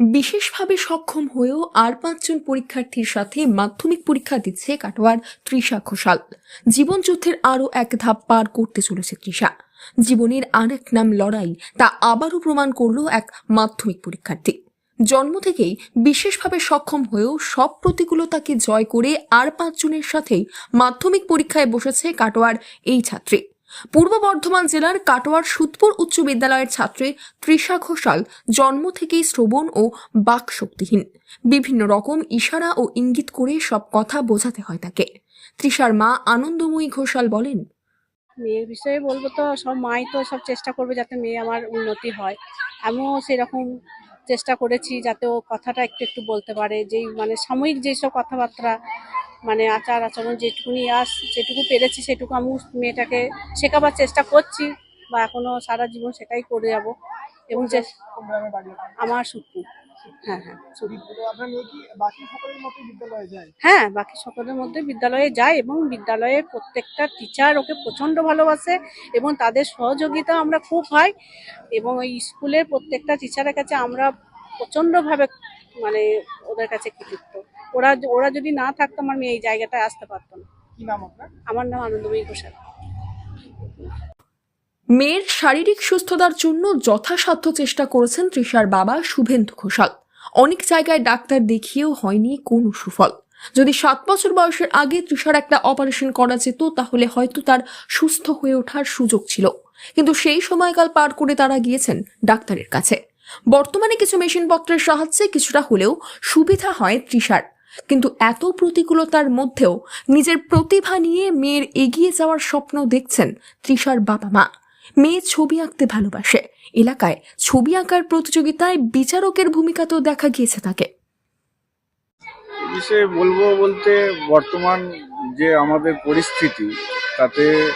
বিশেষভাবে সক্ষম হয়েও আর পাঁচজন পরীক্ষার্থীর সাথে মাধ্যমিক পরীক্ষা দিচ্ছে কাটোয়ার তৃষা ঘোষাল। জীবনযুদ্ধের আরও এক ধাপ পার করতে চলেছে তৃষা। জীবনের আরেক নাম লড়াই, তা আবারও প্রমাণ করল এক মাধ্যমিক পরীক্ষার্থী। জন্ম থেকেই বিশেষভাবে সক্ষম হয়েও সব প্রতিকূলতাকে জয় করে আর পাঁচজনের সাথেই মাধ্যমিক পরীক্ষায় বসেছে কাটোয়ার এই ছাত্রী। পূর্ব বর্ধমান জেলার কাটোয়ার সুদপুর উচ্চ বিদ্যালয়ের ছাত্রী তৃষা ঘোষাল জন্ম থেকেই শ্রবণ ও বাক শক্তিহীন বিভিন্ন রকম ইশারা ও ইঙ্গিত করে সব কথা বোঝাতে হয় তাকে। তৃষার মা আনন্দময়ী ঘোষাল বলেন, মেয়ের বিষয়ে বলব তো, সব মাই তো সব চেষ্টা করবে যাতে মেয়ে আমার উন্নতি হয়। আমিও সেরকম চেষ্টা করেছি যাতে ও কথাটা একটু একটু বলতে পারে, যেই মানে সাময়িক যেসব কথাবার্তা মানে আচার আচরণ যেটুকুনি আস, যেটুকু পেরেছি সেটুকু আমি মেয়েটাকে শেখাবার চেষ্টা করছি বা এখনও সারা জীবন সেটাই করে যাব। এবং যে? আমার সুখী হ্যাঁ হ্যাঁ হ্যাঁ বাকি সকলের মধ্যে বিদ্যালয়ে যায় এবং বিদ্যালয়ের প্রত্যেকটা টিচার ওকে প্রচণ্ড ভালোবাসে এবং তাদের সহযোগিতা আমরা খুব পাই। এবং ওই স্কুলের প্রত্যেকটা টিচারের কাছে আমরা প্রচণ্ডভাবে মানে ওদের কাছে কৃতিত্ব। ওরা ওরা যদি না থাকতো আমার মেয়ে এই জায়গাটায় আসতে পারতো না। কি নাম আপনার? আমার নাম আনন্দময়ী ঘোষাল। মেয়ের শারীরিক সুস্থতার জন্য যথাসাধ্য চেষ্টা করেছেন তৃষার বাবা শুভেন্দু ঘোষাল। অনেক জায়গায় ডাক্তার দেখিয়েও হয়নি কোনো সুফল। যদি সাত বছর বয়সের আগে তৃষার একটা অপারেশন করা যেত তাহলে হয়তো তার সুস্থ হয়ে ওঠার সুযোগ ছিল। কিন্তু সেই সময়কাল পার করে তারা গিয়েছেন ডাক্তারের কাছে। বর্তমানে কিছু মেশিনপত্রের সাহায্যে কিছুটা হলেও সুবিধা হয় তৃষার। কিন্তু এত প্রতিকূলতার মধ্যেও নিজের প্রতিভা নিয়ে মেয়ের এগিয়ে যাওয়ার স্বপ্ন দেখছেন তৃষার বাবা মা। মেয়ে ছবি আঁকতে ভালোবাসে। এলাকায় ছবি আঁকার প্রতিযোগিতায় বিচারকের ভূমিকাতেও দেখা গিয়েছে তাকে। বিষয়ে বলব বলতে বর্তমান যে আমাদের পরিস্থিতি, তাতে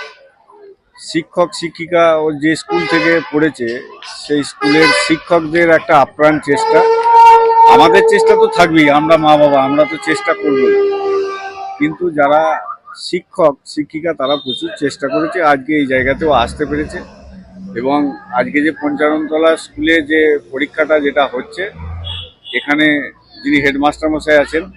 শিক্ষক, শিক্ষিকা ও যে স্কুল থেকে পড়েছে, সেই স্কুলের শিক্ষকদের একটা আপ্রাণ চেষ্টা। আমাদের চেষ্টা তো থাকবেই, আমরা মা বাবা, আমরা তো চেষ্টা করবই। কিন্তু যারা শিক্ষক, শিক্ষিকা, তারা প্রচুর চেষ্টা করেছে, আজকে এই জায়গাতেও আসতে পেরেছে। এবং আজকে যে পঞ্চাননতলা স্কুলে যে পরীক্ষাটা যেটা হচ্ছে, এখানে যিনি হেডমাস্টার মশাই আছেন,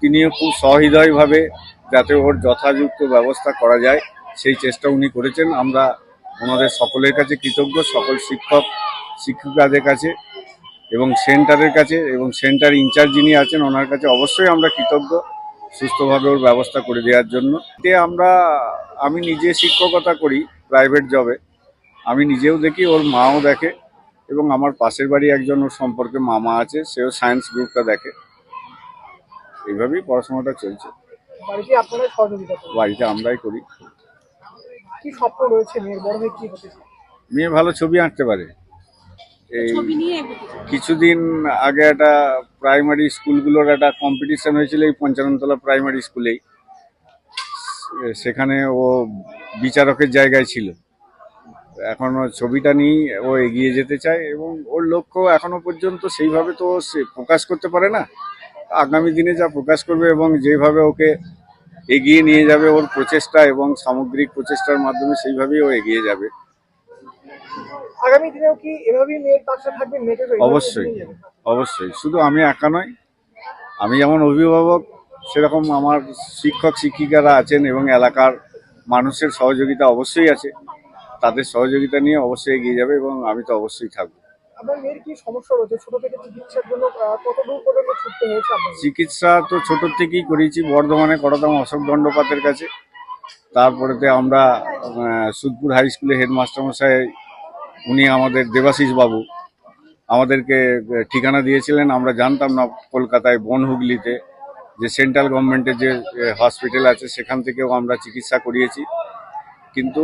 তিনিও খুব সহৃদয়ভাবে যাতে ওর যথাযুক্ত ব্যবস্থা করা যায়। সেই চেষ্টা উনি করেছেন। আমরা ওনাদের সকলের কাছে কৃতজ্ঞ সকল শিক্ষক শিক্ষিকাদের কাছে এবং সেন্টারের কাছে এবং সেন্টার ইনচার্জ যিনি আছেন ওনার কাছে অবশ্যই আমরা কৃতজ্ঞ সুস্থভাবে ওর ব্যবস্থা করে দেওয়ার জন্য। এতে আমরা আমি নিজে শিক্ষকতা করি প্রাইভেট জবে। আমি নিজেও দেখি ওর মাও দেখে এবং আমার পাশের বাড়ি একজন ওর সম্পর্কে মামা আছে সেও সায়েন্স গ্রুপটা দেখে। এইভাবেই পড়াশোনাটা চলছে। বাড়িতে আমরাই করি। কি স্বপ্ন রয়েছে মেয়ের? বড় হয়ে কি হতে চায়? মেয়ে ভালো ছবি আঁকতে পারে। এই ছবি নিয়ে কিছুদিন আগে একটা প্রাইমারি স্কুলগুলোর একটা কম্পিটিশন হয়েছিল এই পঞ্চাননতলা প্রাইমারি স্কুলেই। সেখানে ও বিচারকের জায়গায় ছিল। এখন ও ছবিটা নিয়েই ও এগিয়ে যেতে চায় এবং ওর লক্ষ্য এখনও পর্যন্ত সেইভাবে তো ও সে প্রকাশ করতে পারে না। আগামী দিনে যা প্রকাশ করবে এবং যেভাবে ওকে এগিয়ে নিয়ে যাবে ওর প্রচেষ্টা এবং সামগ্রিক প্রচেষ্টার মাধ্যমে সেইভাবেই ও এগিয়ে যাবে। আগামী দিনেও কি এভাবেই মেয়ের পাশে থাকবেন মেয়েকে তো এইভাবে অবশ্যই অবশ্যই। শুধু আমি একা নয় আমি যেমন অভিভাবক সেরকম আমার শিক্ষক শিক্ষিকারা আছেন এবং এলাকার মানুষের সহযোগিতা অবশ্যই আছে। তাদের সহযোগিতা নিয়ে অবশ্যই এগিয়ে যাবে এবং আমি তো অবশ্যই থাকব। আপনার মেয়ের কি সমস্যা রয়েছে? ছোট থেকে চিকিৎসার জন্য পর্যন্ত ছুটতে হয়েছে চিকিৎসা তো ছোট থেকেই করেছি, বর্ধমানে করাতাম অশোক দণ্ডপাতের কাছে। তারপরেতে আমরা সুদপুর হাই স্কুলে হেডমাস্টার মশাই, উনি আমাদের দেবাশিস বাবু, আমাদেরকে ঠিকানা দিয়েছিলেন। আমরা জানতাম না কলকাতায় বন হুগলিতে যে সেন্ট্রাল গভর্নমেন্টের যে হসপিটাল আছে, সেখান থেকেও আমরা চিকিৎসা করিয়েছি। কিন্তু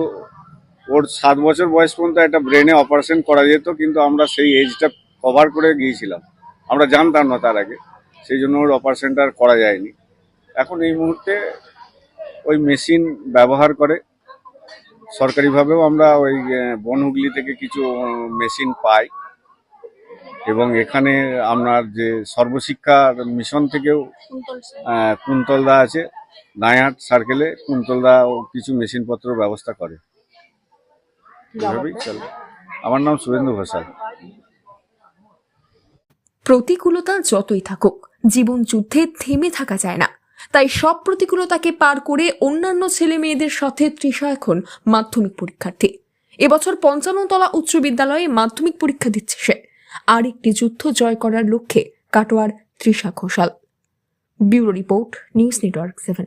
ওর সাত বছর বয়স পর্যন্ত একটা ব্রেনে অপারেশন করা যেত কিন্তু আমরা সেই এজটা কভার করে গিয়েছিলাম। আমরা জানতাম না তার আগে সেই জন্য ওর অপারেশনটা আর করা যায়নি। এখন এই মুহূর্তে ওই মেশিন ব্যবহার করে সরকারিভাবেও আমরা ওই বনহুগলি থেকে কিছু মেশিন পাই। এবং এখানে আপনার যে সর্বশিক্ষা মিশন থেকেও কুন্তলদা আছে নায়াট সার্কেলে কুন্তলদা ও কিছু মেশিনপত্র ব্যবস্থা করে। চলে। আমার নাম শুভেন্দু ঘোষাল। প্রতিকূলতা যতই থাকুক জীবন যুদ্ধে থেমে থাকা যায় না। তাই সব প্রতিকূলতাকে পার করে অন্যান্য ছেলে মেয়েদের সাথে তৃষা এখন মাধ্যমিক পরীক্ষার্থী। এবছর পঞ্চান্ন তলা উচ্চ বিদ্যালয়ে মাধ্যমিক পরীক্ষা দিচ্ছে সে। আর একটি যুদ্ধ জয় করার লক্ষ্যে কাটোয়ার Trisha Ghoshal. Bureau report news network seven.